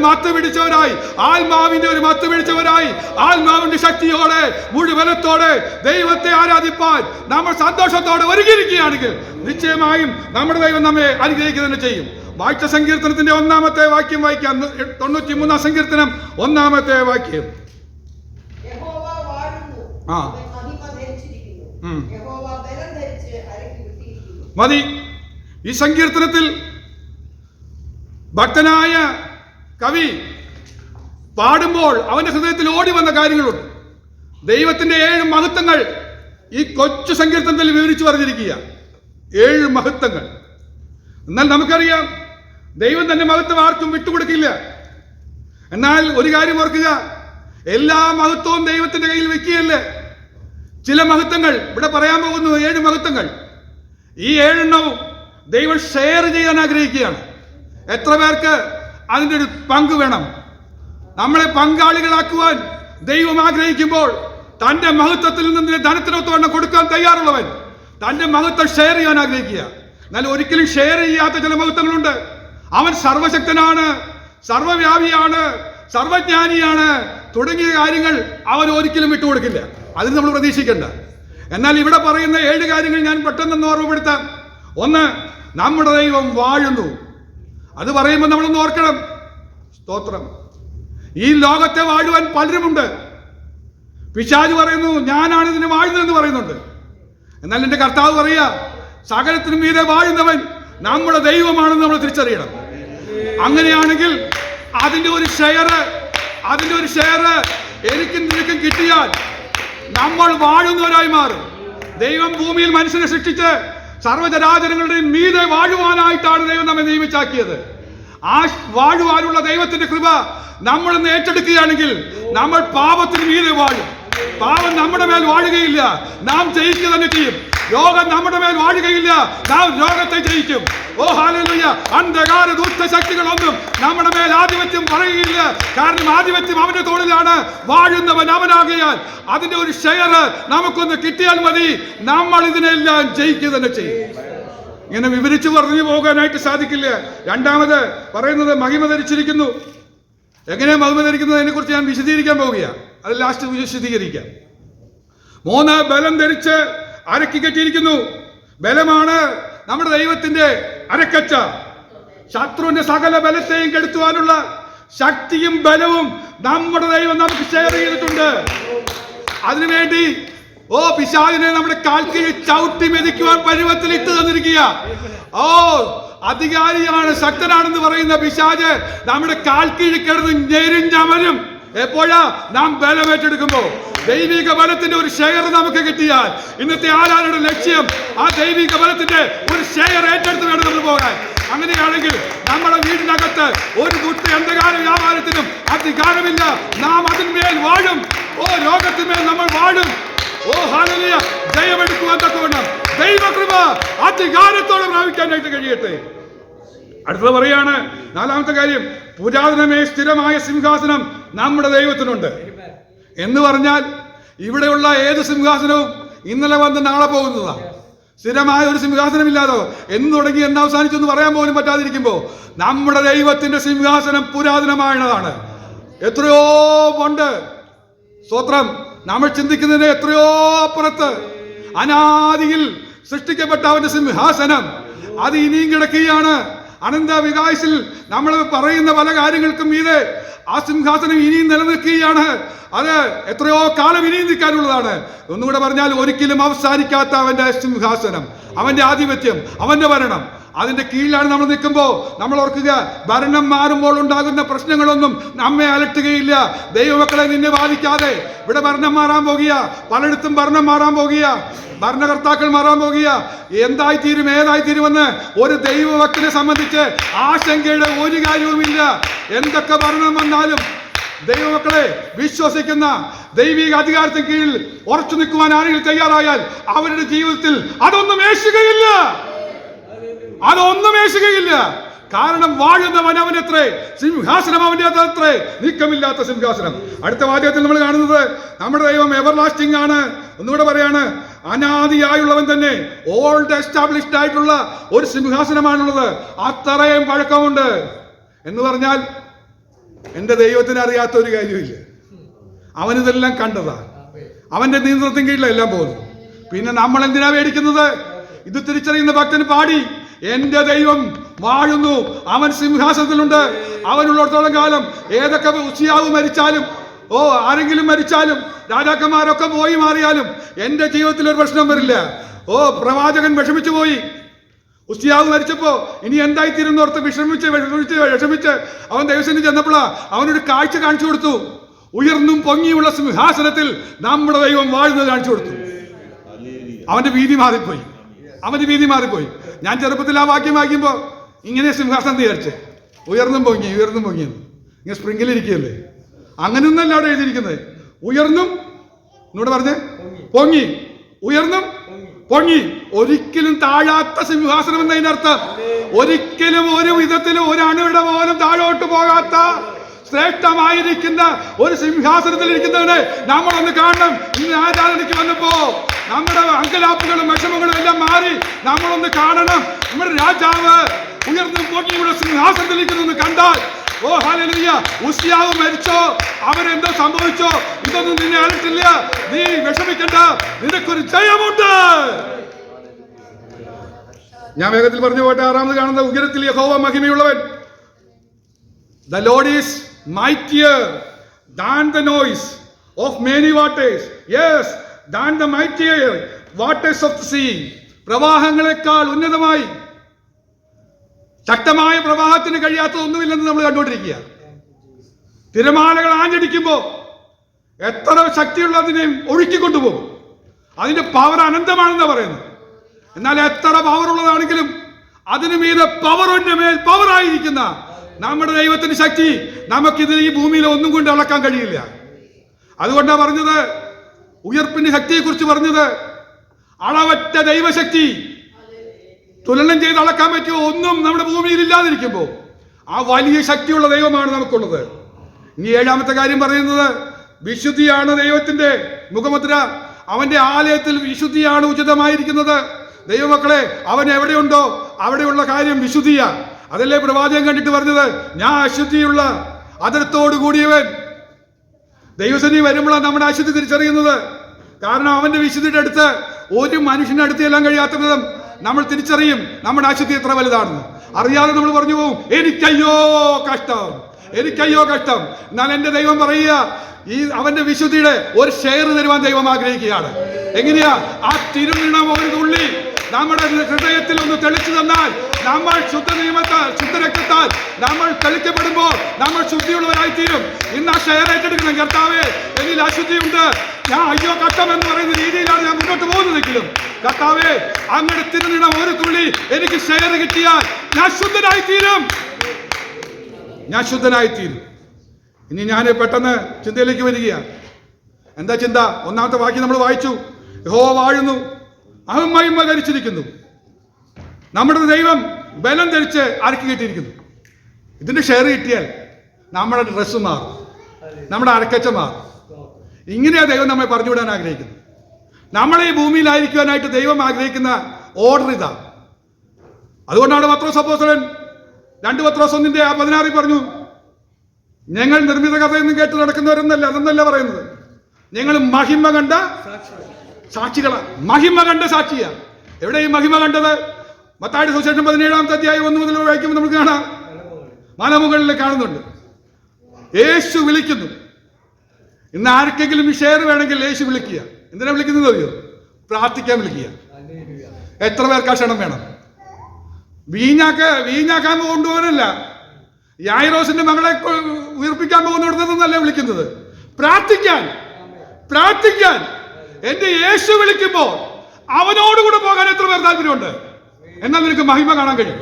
മത്ത് പിടിച്ചവരായി ആത്മാവിന്റെ ഒരു മത്ത് പിടിച്ചവരായി ആത്മാവിന്റെ ശക്തിയോടെ മുഴുവനത്തോടെ ദൈവത്തെ ആരാധിപ്പാൻ നമ്മൾ സന്തോഷത്തോടെ ഒരുങ്ങിയിരിക്കുകയാണെങ്കിൽ നിശ്ചയമായും നമ്മുടെ ദൈവം നമ്മെ അനുഗ്രഹിക്കുക തന്നെ ചെയ്യും. വാഴ്ച സങ്കീർത്തനത്തിന്റെ ഒന്നാമത്തെ വാക്യം വായിക്കാം. തൊണ്ണൂറ്റി മൂന്നാം സങ്കീർത്തനം ഒന്നാമത്തെ വാക്യം. ആ. മതി. ഈ സങ്കീർത്തനത്തിൽ ഭക്തനായ കവി പാടുമ്പോൾ അവന്റെ ഹൃദയത്തിൽ ഓടി വന്ന കാര്യങ്ങളുണ്ട്. ദൈവത്തിന്റെ ഏഴ് മഹത്വങ്ങൾ ഈ കൊച്ചു സങ്കീർത്തനത്തിൽ വിവരിച്ചു പറഞ്ഞിരിക്കുക. ഏഴ് മഹത്വങ്ങൾ. എന്നാൽ നമുക്കറിയാം ദൈവം തന്റെ മഹത്വം ആർക്കും വിട്ടുകൊടുക്കില്ല. എന്നാൽ ഒരു കാര്യം ഓർക്കുക എല്ലാ മഹത്വവും ദൈവത്തിന്റെ കയ്യിൽ വെക്കുകയല്ലേ? ചില മഹത്വങ്ങൾ ഇവിടെ പറയാൻ പോകുന്നു ഏഴ് മഹത്വങ്ങൾ. ഈ ഏഴെണ്ണവും ദൈവം ഷെയർ ചെയ്യാൻ ആഗ്രഹിക്കുകയാണ്. എത്ര പേർക്ക് അതിന്റെ ഒരു പങ്ക് വേണം. നമ്മളെ പങ്കാളികളാക്കുവാൻ ദൈവം ആഗ്രഹിക്കുമ്പോൾ തന്റെ മഹത്വത്തിൽ നിന്ന് ധനത്തിനൊത്തവണ്ണം കൊടുക്കാൻ തയ്യാറുള്ളവൻ തന്റെ മഹത്വം ഷെയർ ചെയ്യാൻ ആഗ്രഹിക്കുക. എന്നാൽ ഒരിക്കലും ഷെയർ ചെയ്യാത്ത ചില മഹത്വങ്ങളുണ്ട്. അവൻ സർവശക്തനാണ് സർവവ്യാപിയാണ് സർവജ്ഞാനിയാണ് തുടങ്ങിയ കാര്യങ്ങൾ അവൻ ഒരിക്കലും വിട്ടുകൊടുക്കില്ല അതിന് നമ്മൾ പ്രതീക്ഷിക്കേണ്ട. എന്നാൽ ഇവിടെ പറയുന്ന ഏഴ് കാര്യങ്ങൾ ഞാൻ പെട്ടെന്ന് ഓർമ്മപ്പെടുത്താം. ഒന്ന് നമ്മുടെ ദൈവം വാഴുന്നു. അത് പറയുമ്പോൾ നമ്മളൊന്ന് ഓർക്കണം. സ്തോത്രം. ഈ ലോകത്തെ വാഴുവാൻ പലരുമുണ്ട്. പിശാജ് പറയുന്നു ഞാനാണ് ഇതിന് വാഴുന്നതെന്ന് പറയുന്നുണ്ട്. എന്നാൽ എന്റെ കർത്താവ് പറയുക സകലത്തിനും മീതെ വാഴുന്നവൻ നമ്മുടെ ദൈവമാണെന്ന് നമ്മൾ തിരിച്ചറിയണം. അങ്ങനെയാണെങ്കിൽ അതിന്റെ ഒരു ഷെയർ അതിന്റെ ഒരു ഷെയർ എനിക്കും നിനക്കും കിട്ടിയാൽ നമ്മൾ വാഴുന്നവരായി മാറും. ദൈവം ഭൂമിയിൽ മനുഷ്യനെ സൃഷ്ടിച്ച് സർവചരാചരങ്ങളുടെയും മീതെ വാഴുവാനായിട്ടാണ് ദൈവം നമ്മെ നിയമിച്ചാക്കിയത്. ആ വാഴുവാനുള്ള ദൈവത്തിന്റെ കൃപ നമ്മൾ ഏറ്റെടുക്കുകയാണെങ്കിൽ നമ്മൾ പാപത്തിന് മീതെ വാഴും. പാപം നമ്മുടെ മേൽ വാഴുകയില്ല. നാം ജയിക്കുക തന്നെ ചെയ്യും. രോഗം നമ്മുടെ മേൽ വാഴുകയില്ല. നാം രോഗത്തെ ജയിക്കും. ഓ ഹാലലുയ്യ അന്ധകാര ദുഷ്ടശക്തികളൊന്നും നമ്മുടെ മേൽ ആധിപത്യം പറയുകയില്ല. കാരണം ആധിപത്യം അവന്റെ തോളിലാണ്. വാഴുന്നവൻ അവനാകിയാൽ അതിന്റെ ഒരു ഷെയർ നമുക്കൊന്ന് കിട്ടിയാൽ മതി. നമ്മൾ ഇതിനെല്ലാം ജയിക്കുക തന്നെ ചെയ്യും. ഇങ്ങനെ വിവരിച്ചു പറഞ്ഞു പോകാനായിട്ട് സാധിക്കില്ല. രണ്ടാമത് പറയുന്നത് മഹിമ ധരിച്ചിരിക്കുന്നു എങ്ങനെ മഹിമ ധരിക്കുന്നതിനെ കുറിച്ച് ഞാൻ വിശദീകരിക്കാൻ പോവുകയാണ് അത് ലാസ്റ്റ് വിശദീകരിക്കാം. മൂന്ന് ബലം ധരിച്ച് അരക്കി കെട്ടിയിരിക്കുന്നു. ബലമാണ് നമ്മുടെ ദൈവത്തിന്റെ അരക്കച്ച. ശത്രുവിന്റെ സകല ബലത്തെയും കെടുത്തുവാനുള്ള ശക്തിയും ബലവും നമ്മുടെ ദൈവം നമുക്ക് ഷെയർ ചെയ്തിട്ടുണ്ട്. അതിനുവേണ്ടി ഓ പിശാചിനെ നമ്മുടെ കാൽക്കീഴിൽ ചവിട്ടി മെതിക്കുവാൻ പരുവത്തിൽ ഇട്ട് തന്നിരിക്കുക ഓ അധികാരിയാണ് ശക്തനാണെന്ന് പറയുന്ന പിശാജ് നമ്മുടെ കാൽക്കീഴിൽ കിടന്ന് ഞെരിഞ്ഞമരും. എപ്പോഴാ? നാം ബലം ഏറ്റെടുക്കുമ്പോ. ദൈവിക ബലത്തിന്റെ ഒരു ഷെയർ നമുക്ക് കിട്ടിയാൽ ഇന്നത്തെ ആരാരുടെ ലക്ഷ്യം ആ ദൈവിക ബലത്തിന്റെ ഒരു ഷെയർ ഏറ്റെടുത്ത് വേണം നമ്മൾ പോകാൻ. അങ്ങനെയാണെങ്കിൽ നമ്മുടെ വീടിനകത്ത് ഒരു ദുഷ്ട അന്ധകാര വ്യാപാരത്തിനും അധികാരമില്ല. നാം അതിന്മേൽ വാഴും. ഓ രോഗത്തിന്മേൽ നമ്മൾ വാഴും. ഓ ഹാലലിയ. ജയമെടുക്കുവാൻ തക്കവണ്ണം. ദൈവകൃപ അധികാരത്തോടെ പ്രാപിക്കാനായിട്ട് കഴിയട്ടെ. അടുത്തത് പറയാണ് നാലാമത്തെ കാര്യം പുരാതനമേ സ്ഥിരമായ സിംഹാസനം നമ്മുടെ ദൈവത്തിനുണ്ട്. എന്ന് പറഞ്ഞാൽ ഇവിടെയുള്ള ഏത് സിംഹാസനവും ഇന്നലെ വന്ന് നാളെ പോകുന്നതാണ് സ്ഥിരമായ ഒരു സിംഹാസനം ഇല്ലാതോ എന്ന് തുടങ്ങി എന്ന് അവസാനിച്ചെന്ന് പറയാൻ പോലും പറ്റാതിരിക്കുമ്പോൾ നമ്മുടെ ദൈവത്തിന്റെ സിംഹാസനം പുരാതനമായതാണ്. എത്രയോ പണ്ട് സ്തോത്രം. നമ്മൾ ചിന്തിക്കുന്നതിന് എത്രയോ അപ്പുറത്ത് അനാദിയിൽ സൃഷ്ടിക്കപ്പെട്ട അവന്റെ സിംഹാസനം. അത് ഇനിയും കിടക്കുകയാണ്. അനന്ത വികാസിൽ നമ്മൾ പറയുന്ന പല കാര്യങ്ങൾക്കും മീതെ ആ സിംഹാസനം ഇനിയും നിലനിൽക്കുകയാണ്. അത് എത്രയോ കാലം ഇനിയും നിൽക്കാനുള്ളതാണ്. ഒന്നുകൂടെ പറഞ്ഞാൽ ഒരിക്കലും അവസാനിക്കാത്ത അവന്റെ സിംഹാസനം അവന്റെ ആധിപത്യം അവന്റെ ഭരണം അതിന്റെ കീഴിലാണ് നമ്മൾ നിൽക്കുമ്പോൾ നമ്മൾ ഓർക്കുക ഭരണം മാറുമ്പോൾ ഉണ്ടാകുന്ന പ്രശ്നങ്ങളൊന്നും നമ്മെ അലട്ടുകയില്ല. ദൈവമക്കളെ നിന്നെ ബാധിക്കാതെ. ഇവിടെ ഭരണം മാറാൻ പോകുക. പലയിടത്തും ഭരണം മാറാൻ പോകുക. ഭരണകർത്താക്കൾ മാറാൻ പോകുക. എന്തായി തീരും ഏതായി തീരുമെന്ന് ഒരു ദൈവഭക്തനെ സംബന്ധിച്ച് ആശങ്കയുടെ ഒരു കാര്യവുമില്ല. എന്തൊക്കെ ഭരണം വന്നാലും ദൈവമക്കളെ വിശ്വസിക്കുന്ന ദൈവിക അധികാരത്തിന് കീഴിൽ ഉറച്ചു നിൽക്കുവാൻ ആരെങ്കിലും തയ്യാറായാൽ അവരുടെ ജീവിതത്തിൽ അതൊന്നും ഏശുകയില്ല. അതൊന്നും ഏശുകയില്ല കാരണം വാഴുന്നവൻ അവനത്രേ സിംഹാസനം അവന്റെ അതത്രേ നീക്കമില്ലാത്ത സിംഹാസനം. അടുത്ത വാദ്യത്തിൽ നമ്മൾ കാണുന്നത് നമ്മുടെ ദൈവം എവർ ലാസ്റ്റിംഗ് ആണ്. ഒന്നുകൂടെ പറയാണ് അനാദിയായുള്ളവൻ തന്നെ ഓൾഡ് എസ്റ്റാബ്ലിഷ്ഡ് ആയിട്ടുള്ള ഒരു സിംഹാസനമാണുള്ളത്. അത്രയും പഴക്കമുണ്ട്. എന്ന് പറഞ്ഞാൽ എന്റെ ദൈവത്തിന് അറിയാത്ത ഒരു കാര്യമില്ല അവനിതെല്ലാം കണ്ടതാ. അവന്റെ നിയന്ത്രണത്തിന് കീഴിലെല്ലാം പോകുന്നു പിന്നെ നമ്മൾ എന്തിനാ മേടിക്കുന്നത്? ഇത് തിരിച്ചറിയുന്ന ഭക്തന് പാടി. എന്റെ ദൈവം വാഴുന്നു. അവൻ സിംഹാസനത്തിലുണ്ട്. അവനുള്ളിടത്തോളം കാലം ഏതൊക്കെ ഉച്ചയാവ് മരിച്ചാലും ഓ ആരെങ്കിലും മരിച്ചാലും രാജാക്കന്മാരൊക്കെ പോയി മാറിയാലും എന്റെ ജീവിതത്തിൽ ഒരു പ്രശ്നം വരില്ല. ഓ പ്രവാചകൻ വിഷമിച്ചു പോയി. ഉസ്തിയാവ് മരിച്ചപ്പോ ഇനി എന്തായി തീരുന്നോർത്ത് വിഷമിച്ച് വിഷമിച്ച് വിഷമിച്ച് അവൻ ദൈവസേന ചെന്നപ്പോഴാ അവനൊരു കാഴ്ച കാണിച്ചു കൊടുത്തു. ഉയർന്നും പൊങ്ങിയുള്ള സിംഹാസനത്തിൽ നമ്മുടെ ദൈവം വാഴുന്നത് കാണിച്ചു കൊടുത്തു. അവന്റെ വീതി മാറിപ്പോയി. അവന്റെ വീതി മാറിപ്പോയി. ഞാൻ ചെറുപ്പത്തിൽ ആ വാക്യം വായിക്കുമ്പോൾ ഇങ്ങനെ സിംഹാസനം വിചാരിച്ചേ. ഉയർന്നും പൊങ്ങി ഉയർന്നും പൊങ്ങിയെന്ന് ഇങ്ങനെ സ്പ്രിങ്കിലിരിക്കുകയല്ലേ അങ്ങനെയൊന്നല്ല അവിടെ എഴുതിയിരിക്കുന്നത്. ഉയർന്നും എന്നോട് പറഞ്ഞേ? പൊങ്ങി. ഉയർന്നും പൊങ്ങി. ഒരിക്കലും താഴാത്ത സിംഹാസനം എന്ന അർത്ഥം. ഒരിക്കലും ഒരു വിധത്തിലും ഒരു അണുവിടെ പോലും താഴോട്ട് പോകാത്ത ശ്രേഷ്ഠമായിരിക്കുന്ന ഒരു സിംഹാസനത്തിൽ ഇരിക്കുന്നവനെ നമ്മളൊന്ന് കാണണം. ഇന്ന് ആരാധനയ്ക്ക് വന്നപ്പോ? നമ്മുടെ അങ്കലാപ്പുകളും വിഷമങ്ങളും എല്ലാം മാറി നമ്മളൊന്ന് കാണണം. നമ്മുടെ രാജാവ് ഉയർന്നു പോട്ടിയുടെ സിംഹാസനത്തിൽ ഇരിക്കുന്നത് കണ്ടാൽ ഓ ഹാലിയ ഉസിയാവ് മരിച്ചോ? അവരെന്തോ സംഭവിച്ചോ? ഇതൊന്നും നിന്നെ അറിയിട്ടില്ല നീ വിഷമിക്കണ്ട. നിനക്കൊരു ജയമുണ്ട്. ഞാൻ വേഗത്തിൽ പറഞ്ഞു പോട്ടെ. ആറാമത് കാണുന്ന ഉഗ്രത്തിൽ യഹോവ മഹിമയുള്ളവൻ. The Lord is mightier than the noise of many waters yes than the mightier waters of sea പ്രവാഹങ്ങളെക്കാൾ ഉന്നതമായി ശക്തമായ പ്രവാഹത്തിന് കഴിയാത്തത് ഒന്നുമില്ലെന്ന് നമ്മൾ കണ്ടുകൊണ്ടിരിക്കുക. തിരമാലകൾ ആഞ്ഞടിക്കുമ്പോൾ എത്ര ശക്തിയുള്ളതിനെയും ഒഴുക്കിക്കൊണ്ടുപോകും. അതിന്റെ പവർ അനന്തമാണെന്ന് പറയുന്നത്. എന്നാൽ എത്ര പവർ ഉള്ളതാണെങ്കിലും അതിനു മീതെ പവറിന്റെ മേൽ പവറായിരിക്കുന്ന നമ്മുടെ ദൈവത്തിന്റെ ശക്തി നമുക്കിത് ഈ ഭൂമിയിൽ ഒന്നും കൊണ്ട് അളക്കാൻ കഴിയില്ല. അതുകൊണ്ടാണ് പറഞ്ഞത് ഉയർപ്പിന്റെ ശക്തിയെക്കുറിച്ച് പറഞ്ഞത് അളവറ്റ ദൈവശക്തി. തുലനം ചെയ്ത് അളക്കാൻ പറ്റിയ ഒന്നും നമ്മുടെ ഭൂമിയിൽ ഇല്ലാതിരിക്കുമ്പോൾ ആ വലിയ ശക്തിയുള്ള ദൈവമാണ് നമുക്കുള്ളത്. ഇനി ഏഴാമത്തെ കാര്യം പറയുന്നത് വിശുദ്ധിയാണ് ദൈവത്തിന്റെ മുഖമുദ്ര. അവന്റെ ആലയത്തിൽ വിശുദ്ധിയാണ് ഉചിതമായിരിക്കുന്നത്. ദൈവമക്കളെ അവൻ എവിടെയുണ്ടോ അവിടെയുള്ള കാര്യം വിശുദ്ധിയാ അതല്ലേ പ്രവാചകം കണ്ടിട്ട് പറഞ്ഞത്? ഞാൻ അശുദ്ധിയുള്ള അതിരത്തോടു കൂടിയവൻ ദൈവസേനി വരുമ്പോഴാണ് നമ്മുടെ ആശുപത്രി തിരിച്ചറിയുന്നത്. കാരണം അവന്റെ വിശുദ്ധിയുടെ അടുത്ത് ഒരു മനുഷ്യന്റെ അടുത്ത് എല്ലാം കഴിയാത്ത വിധം നമ്മൾ തിരിച്ചറിയും നമ്മുടെ ആശുപത്രി എത്ര വലുതാണെന്ന് അറിയാതെ നമ്മൾ പറഞ്ഞു പോകും എനിക്കയ്യോ കഷ്ടം എനിക്കയ്യോ കഷ്ടം. എന്നാൽ എന്റെ ദൈവം പറയുക ഈ അവന്റെ വിശുദ്ധിയുടെ ഒരു ഷെയർ തരുവാൻ ദൈവം ആഗ്രഹിക്കുകയാണ്. എങ്ങനെയാ? ആ തിരുനിണം ഒരു തുള്ളി നമ്മുടെ ഹൃദയത്തിൽ ഒന്ന് തെളിച്ചു തന്നാൽ നമ്മൾ ശുദ്ധ നിയമത്താൽ ശുദ്ധ രക്തത്താൽ നമ്മൾ തെളിക്കപ്പെടുമ്പോൾ നമ്മൾ ശുദ്ധിയുള്ളവരായിത്തീരും. ഇന്ന് ആ ഷെയർ ഏറ്റെടുക്കണം കർത്താവേ. എന്നിൽ അശുദ്ധിയുണ്ട്. ഞാൻ അയ്യോ കട്ടം എന്ന് പറയുന്ന രീതിയിലാണ് ഞാൻ മുന്നോട്ട് പോകുന്നതെങ്കിലും. കർത്താവേ അങ്ങയുടെ തിരുനിണം ഒരു തുള്ളി എനിക്ക് ഷെയർ കിട്ടിയാൽ ഞാൻ ശുദ്ധനായിത്തീരും. ഞാൻ ശുദ്ധനായി തീരും ഇനി ഞാൻ പെട്ടെന്ന് ചിന്തയിലേക്ക് വരികയാണ്. എന്താ ചിന്ത? ഒന്നാമത്തെ വാക്യം നമ്മൾ വായിച്ചു. യഹോ വാഴുന്നു. അവൻ മഹിമ ധരിച്ചിരിക്കുന്നു. നമ്മുടെ ദൈവം ബലം ധരിച്ച് അരക്കി കിട്ടിയിരിക്കുന്നു? ഇതിന്റെ ഷെയർ കിട്ടിയാൽ നമ്മുടെ ഡ്രസ്സ് മാറും. നമ്മുടെ അരക്കച്ച മാറും. ഇങ്ങനെയാ ദൈവം നമ്മെ പറഞ്ഞുവിടാൻ ആഗ്രഹിക്കുന്നു നമ്മളെ ഈ ഭൂമിയിലായിരിക്കുവാനായിട്ട് ദൈവം ആഗ്രഹിക്കുന്ന ഓർഡർ ഇതാ. അതുകൊണ്ടാണ് പത്രോസ് അപ്പോസ്തലൻ രണ്ട് പത്രോസ് ഒന്നിന്റെ ആ പതിനാറിൽ പറഞ്ഞു ഞങ്ങൾ നിർമ്മിത കഥയൊന്നും കേട്ട് നടക്കുന്നവരെന്നല്ല അതെന്നല്ല പറയുന്നത്. ഞങ്ങൾ മഹിമ കണ്ട സാക്ഷികളാ. മഹിമ കണ്ട സാക്ഷിയാണ്. എവിടെ ഈ മഹിമ കണ്ടത്? മത്താടി സുശേഷം പതിനേഴാമത്തെ അധ്യായം ഒന്ന് മുതൽ വായിക്കുമ്പോൾ നമുക്ക് കാണാം. മലമുകളിൽ കാണുന്നുണ്ട്. യേശു വിളിക്കുന്നു. ഇന്ന് ആർക്കെങ്കിലും ഷെയർ വേണമെങ്കിൽ യേശു വിളിക്കുക. എന്തിനാ വിളിക്കുന്നത് അറിയോ? പ്രാർത്ഥിക്കാൻ വിളിക്കുക. എത്ര പേർക്ക് ആ ക്ഷണം വേണം? വീഞ്ഞാക്ക വീഞ്ഞാക്കാൻ കൊണ്ടുപോകാനല്ല യായിറോസിന്റെ മകളെ ഉയർപ്പിക്കാൻ പോകുന്നിടത്തെന്നല്ല വിളിക്കുന്നത്? പ്രാർത്ഥിക്കാൻ. പ്രാർത്ഥിക്കാൻ. എന്റെ യേശു വിളിക്കുമ്പോൾ അവനോടുകൂടെ പോകാൻ എത്ര പേർ താല്പര്യമുണ്ട്? എന്നാൽ നിനക്ക് മഹിമ കാണാൻ കഴിയും.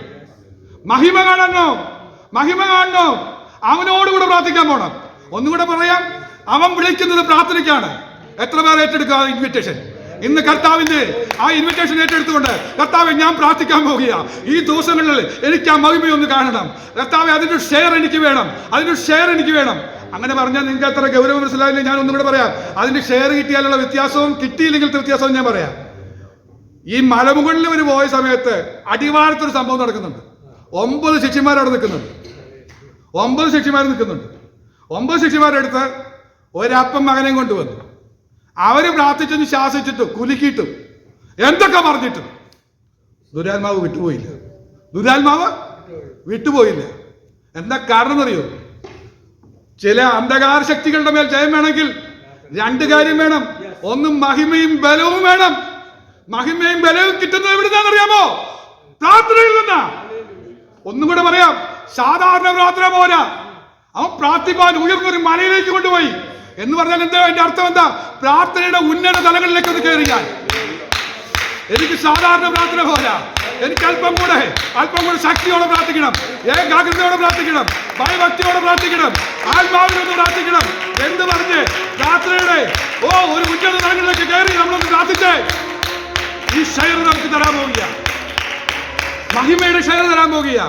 മഹിമ കാണണോ? മഹിമ കാണണോ? അവനോടുകൂടെ പ്രാർത്ഥിക്കാൻ പോണം. ഒന്നുകൂടെ പറയാം അവൻ വിളിക്കുന്നത് പ്രാർത്ഥനയ്ക്കാണ്. എത്ര പേർ ഏറ്റെടുക്കുക? ഇൻവിറ്റേഷൻ ഇന്ന് കർത്താവിന്റെ ആ ഇൻവിറ്റേഷൻ ഏറ്റെടുത്തുകൊണ്ട് കർത്താവെ ഞാൻ പ്രാർത്ഥിക്കാൻ പോകുക ഈ ദിവസങ്ങളിൽ എനിക്ക് ആ മഹിമയൊന്ന് കാണണം. കർത്താവെ അതിന്റെ ഷെയർ എനിക്ക് വേണം. അതിന്റെ ഷെയർ എനിക്ക് വേണം. അങ്ങനെ പറഞ്ഞാൽ നിങ്ങൾക്ക് അത്ര ഗൗരവം മനസ്സിലായില്ല? ഞാൻ ഒന്നും കൂടെ പറയാം. അതിന്റെ ഷെയർ കിട്ടിയാലുള്ള വ്യത്യാസവും കിട്ടിയില്ലെങ്കിലത്തെ വ്യത്യാസവും ഞാൻ പറയാം. ഈ മലമുകളിൽ ഒരു പോയ സമയത്ത് അടിവാരത്തൊരു സംഭവം നടക്കുന്നുണ്ട്. ഒമ്പത് ശിഷ്യന്മാർ അവിടെ നിൽക്കുന്നുണ്ട്. ഒമ്പത് ശിഷ്യന്മാർ നിൽക്കുന്നുണ്ട്. ഒമ്പത് ശിഷ്യന്മാരെടുത്ത് ഒരപ്പം മകനെയും കൊണ്ടുവന്നു. അവർ പ്രാർത്ഥിച്ചെന്ന് ശാസിച്ചിട്ടും കുലുക്കിയിട്ടും എന്തൊക്കെ പറഞ്ഞിട്ടും ദുരാത്മാവ് വിട്ടുപോയില്ല. ദുരാത്മാവ് വിട്ടുപോയില്ല. എന്താ കാരണം എന്നറിയോ ചില അന്ധകാര ശക്തികളുടെ മേൽ ജയം വേണമെങ്കിൽ രണ്ട് കാര്യം വേണം. ഒന്ന് മഹിമയും ബലവും വേണം. മഹിമയും ബലവും കിട്ടുന്നത് എവിടുന്നാണെന്നറിയാമോ പ്രാർത്ഥനയിൽ നിന്നാ. ഒന്നും കൂടെ പറയാം. സാധാരണ പ്രാർത്ഥന പോരാ. അവൻ പ്രാർത്ഥിപ്പാൻ ഉയർന്നൊരു മലയിലേക്ക് കൊണ്ടുപോയി. എന്ന് പറഞ്ഞാൽ എന്താ? എന്റെ അർത്ഥം എന്താ? പ്രാർത്ഥനയുടെ ഉന്നത തലങ്ങളിലേക്ക് ഒന്ന് കയറിയാൽ. എനിക്ക് സാധാരണ പ്രാർത്ഥന പോരാ എനിക്ക് അല്പം കൂടെ അല്പം കൂടെ ശക്തിയോടെ പ്രാർത്ഥിക്കണം ഏകാഗ്രതയോടെ പ്രാർത്ഥിക്കണം ഭയഭക്തിയോടെ പ്രാർത്ഥിക്കണം ആത്മാവിനൊന്ന് പ്രാർത്ഥിക്കണം. എന്ന് പറഞ്ഞ്? പ്രാർത്ഥനയുടെ ഓ ഒരു ഉന്നത തലങ്ങളിലേക്ക് കയറി നമ്മളൊന്ന് പ്രാർത്ഥിച്ചേ. ഈ ഷെയർ നമുക്ക് തരാൻ പോവുക മഹിമയുടെ ഷെയർ തരാൻ പോകുക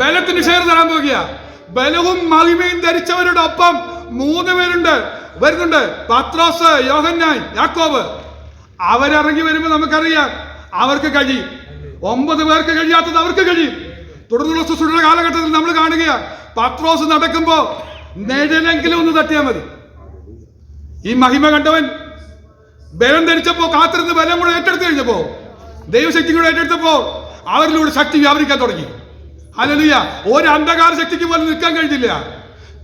ബലത്തിന്റെ ഷെയർ തരാൻ പോകുക ബലവും മഹിമയും ധരിച്ചവരുടെ ഒപ്പം മൂന്ന് പേരുണ്ട്. വരുന്നുണ്ട്. പത്രോസ് യോഹന്നാൻ യാക്കോബ്. അവരിറങ്ങി വരുമ്പോൾ നമുക്കറിയാം അവർക്ക് കഴിയും. ഒമ്പത് പേർക്ക് കഴിയാത്തത് അവർക്ക് കഴിയും. തുടർന്നുള്ള ശുശ്രൂഷയുടെ കാലഘട്ടത്തിൽ നമ്മൾ കാണുക പത്രോസ് നടക്കുമ്പോ നിഴലെങ്കിലും ഒന്ന് തട്ടിയാൽ മതി. ഈ മഹിമ കണ്ടവൻ ബലം ധരിച്ചപ്പോ കാത്തിരുന്ന് ബലം കൂടെ ഏറ്റെടുത്ത് കഴിഞ്ഞപ്പോ ദൈവശക്തി കൂടെ ഏറ്റെടുത്തപ്പോ അവരിലൂടെ ശക്തി വ്യാപരിക്കാൻ തുടങ്ങി. അല്ലല്ല ഒരു അന്ധകാര ശക്തിക്ക് പോലും നിൽക്കാൻ കഴിഞ്ഞില്ല.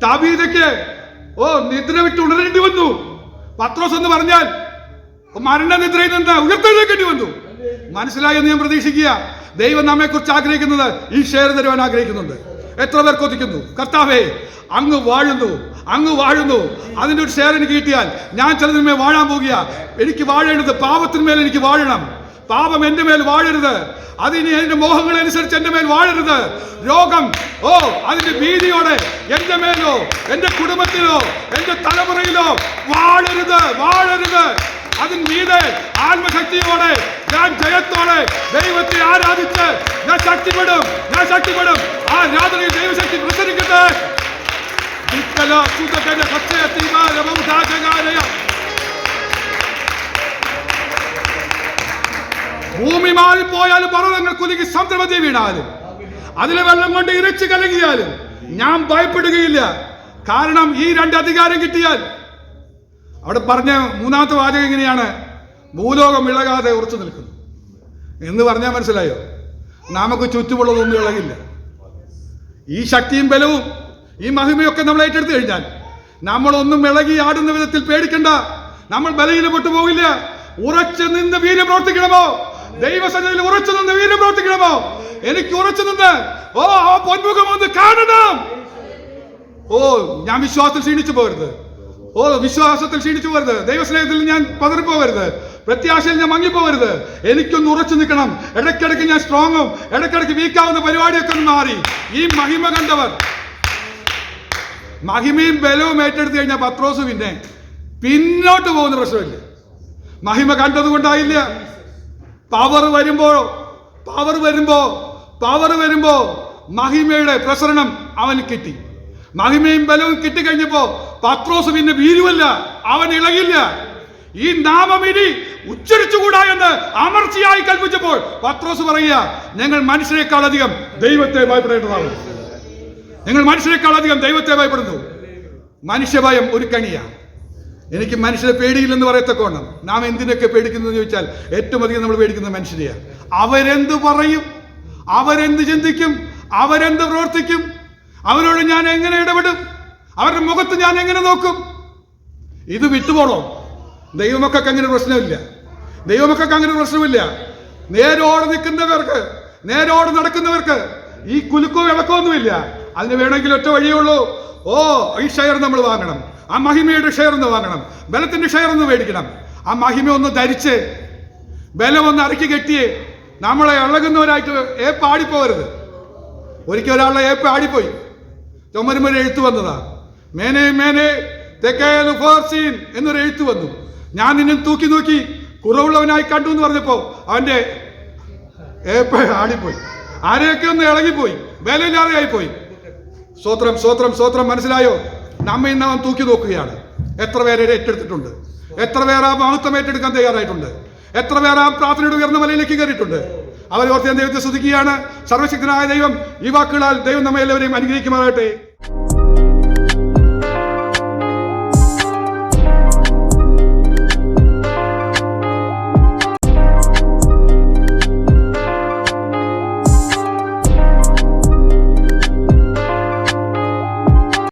തബീതയ്ക്ക് ഓ നിദ്ര വിട്ട് ഉണരേണ്ടി വന്നു. പത്രോസ് എന്ന് പറഞ്ഞാൽ മരണ നിദ്രയിൽ നിന്ന് ഉയർത്തെഴുന്നേക്കേണ്ടി വന്നു. മനസ്സിലായെന്ന് ഞാൻ പ്രതീക്ഷിക്കുക. ദൈവം നമ്മെ കുറിച്ച് ആഗ്രഹിക്കുന്നത് ഈ ഷെയർ തരുവാൻ ആഗ്രഹിക്കുന്നുണ്ട്. എത്ര പേർ കൊതിക്കുന്നു കർത്താവേ അങ്ങ് വാഴുന്നു അങ്ങ് വാഴുന്നു. അതിന്റെ ഒരു ഷെയർ എനിക്ക് കിട്ടിയാൽ ഞാൻ ചിലതിന്മേൽ വാഴാൻ പോകുക. എനിക്ക് വാഴേണ്ടത് പാപത്തിന്മേൽ എനിക്ക് വാഴണം. പാപം എന്റെ മേൽ വാഴരുത്. അതിന് എന്റെ മോഹങ്ങളനുസരിച്ച് എന്റെ മേൽ വാഴരുത്. രോഗം ഓ അതിന്റെ ഭീതിയോടെ എന്റെ മേലോ എന്റെ കുടുംബത്തിലോ എന്റെ തലമുറയിലോ വാഴരുത് വാഴരുത്. അതിന് മീതെ ആത്മശക്തിയോടെ ഞാൻ ജയത്തോടെ ദൈവത്തെ ആരാധിച്ച് ഞാൻ ശക്തിപ്പെടും ഞാൻ ശക്തിപ്പെടും. ആ രാത്രി ദൈവശക്തി പ്രസരിക്കട്ടെ. ബൗദ്ധാചകാലയ പോയാലും പർവതങ്ങൾ കുലുക്കി സംതൃപ്തി വീണാലും അതിലെ വെള്ളം കൊണ്ട് ഇരച്ചു കലങ്ങിയാലും ഞാൻ ഭയപ്പെടുകയില്ല. കാരണം ഈ രണ്ട് അധികാരം കിട്ടിയാൽ അവിടെ പറഞ്ഞ മൂന്നാമത്തെ വാചകം ഇങ്ങനെയാണ് ഭൂലോകം ഇളകാതെ ഉറച്ചു നിൽക്കുന്നു. എന്ന് പറഞ്ഞാൽ മനസ്സിലായോ? നമുക്ക് ചുറ്റുമുള്ളതൊന്നും ഇളകില്ല. ഈ ശക്തിയും ബലവും ഈ മഹിമയൊക്കെ നമ്മൾ ഏറ്റെടുത്തു കഴിഞ്ഞാൽ നമ്മളൊന്നും ഇളകി ആടുന്ന വിധത്തിൽ പേടിക്കണ്ട. നമ്മൾ ബലഹീനപ്പെട്ടു പോകില്ല. ഉറച്ചു നിന്ന് വീര്യം പ്രവർത്തിക്കണമോ? ദൈവസന്നിധിയിൽ ഉറച്ചു നിന്ന് വീണ്ടും പ്രവർത്തിക്കണമോ? എനിക്ക് ഉറച്ചു നിന്ന്. ഓ ആ പൊന്മുഖം ഒന്ന് കാണണം. ഓ ഞാൻ വിശ്വാസത്തിൽ ക്ഷീണിച്ചു പോകരുത്. ഓ വിശ്വാസത്തിൽ ക്ഷീണിച്ചു പോകരുത്. ദൈവസ്നേഹത്തിൽ ഞാൻ പതറിപ്പോകരുത് പ്രത്യാശയിൽ ഞാൻ മങ്ങിപ്പോകരുത്. എനിക്കൊന്ന് ഉറച്ചു നിൽക്കണം. ഇടയ്ക്കിടയ്ക്ക് ഞാൻ സ്ട്രോങ്ങും ഇടയ്ക്കിടയ്ക്ക് വീക്കാവുന്ന പരിപാടിയൊക്കെ ഒന്ന് മാറി. ഈ മഹിമ കണ്ടവർ. മഹിമയും ബലവും ഏറ്റെടുത്ത് കഴിഞ്ഞാൽ പത്രോസ് പിന്നെ. പിന്നോട്ട് പോകുന്ന പ്രശ്നമില്ല. മഹിമ കണ്ടത് കൊണ്ടായില്ല പവർ വരുമ്പോ പവർ വരുമ്പോ പവർ വരുമ്പോ മഹിമയുടെ പ്രസരണം അവന് കിട്ടി. മഹിമയും ബലവും കിട്ടിക്കഴിഞ്ഞപ്പോ പത്രോസ് പിന്നെ വീരുവല്ല അവൻ ഇളകില്ല. ഈ നാമം ഇനി ഉച്ചരിച്ചുകൂടാ എന്ന് അമർച്ചയായി കൽപ്പിച്ചപ്പോൾ പത്രോസ് പറയുക ഞങ്ങൾ മനുഷ്യരെക്കാൾ അധികം ദൈവത്തെ ഭയപ്പെടേണ്ടതാണ്. ഞങ്ങൾ മനുഷ്യരെക്കാൾ അധികം ദൈവത്തെ ഭയപ്പെടുന്നു. മനുഷ്യഭയം ഒരു കണിയാണ് എനിക്ക് മനുഷ്യരെ പേടിയില്ലെന്ന് പറയത്തക്കോണം നാം എന്തിനൊക്കെ പേടിക്കുന്നു എന്ന് ചോദിച്ചാൽ ഏറ്റവും അധികം നമ്മൾ പേടിക്കുന്നത് മനുഷ്യരെയാണ്. അവരെന്ത് പറയും? അവരെന്ത് ചിന്തിക്കും? അവരെന്ത് പ്രവർത്തിക്കും? അവരോട് ഞാൻ എങ്ങനെ ഇടപെടും? അവരുടെ മുഖത്ത് ഞാൻ എങ്ങനെ നോക്കും? ഇത് വിട്ടുപോണോ? ദൈവമക്കൾക്ക് അങ്ങനെ പ്രശ്നമില്ല. ദൈവമക്കൾക്ക് അങ്ങനെ പ്രശ്നമില്ല. നേരോട് നിൽക്കുന്നവർക്ക് നേരോട് നടക്കുന്നവർക്ക് ഈ കുലുക്കോ ഇളക്കമൊന്നുമില്ല അതിന് വേണമെങ്കിൽ ഒറ്റ വഴിയേ ഉള്ളൂ. ഓ ഈ ഷെയർ നമ്മൾ വാങ്ങണം. ആ മഹിമയുടെ ഷെയർ ഒന്ന് വാങ്ങണം. ബലത്തിന്റെ ഷെയർ ഒന്ന് മേടിക്കണം. ആ മഹിമ ഒന്ന് ധരിച്ച് ബലം ഒന്ന് അരക്കി കെട്ടിയേ നമ്മളെ ഇളകുന്നവരായിട്ട് ഏപ്പ് ആടിപ്പോകരുത് ഒരിക്കൽ ഒരാളുടെ ഏപ്പ് ആടിപ്പോയി ചുമരുമൊരു എഴുത്തു വന്നതാ. മേനെ മേനെ തെക്കേലു ഫോർസീൻ എന്നൊരു എഴുത്തു വന്നു. ഞാൻ നിന്നെ തൂക്കി നോക്കി കുറവുള്ളവനായി കണ്ടു എന്ന് പറഞ്ഞപ്പോ അവന്റെ ഏപ്പ് ആടിപ്പോയി. ആരെയൊക്കെ ഒന്ന് ഇളകിപ്പോയി? ബലമില്ലാതെയായി പോയി സ്വത്രം സ്വത്രം സ്വത്രം മനസ്സിലായോ? നമ്മ ഇന്ന് അവൻ തൂക്കി നോക്കുകയാണ്. എത്ര പേരെ ഏറ്റെടുത്തിട്ടുണ്ട്? എത്ര പേർ ആ മഹത്വം ഏറ്റെടുക്കാൻ തയ്യാറായിട്ടുണ്ട്? എത്ര പേർ ആ പ്രാർത്ഥനയുടെ ഉയർന്ന മലയിലേക്ക് കയറിയിട്ടുണ്ട്? അവർ ഓർത്ത് ഞാൻ ദൈവത്തെ ശ്രദ്ധിക്കുകയാണ് സർവശക്തനായ ദൈവം ഈ വാക്കുകളാൽ ദൈവം നമ്മെ എല്ലാവരെയും അനുഗ്രഹിക്കുമാറാകട്ടെ.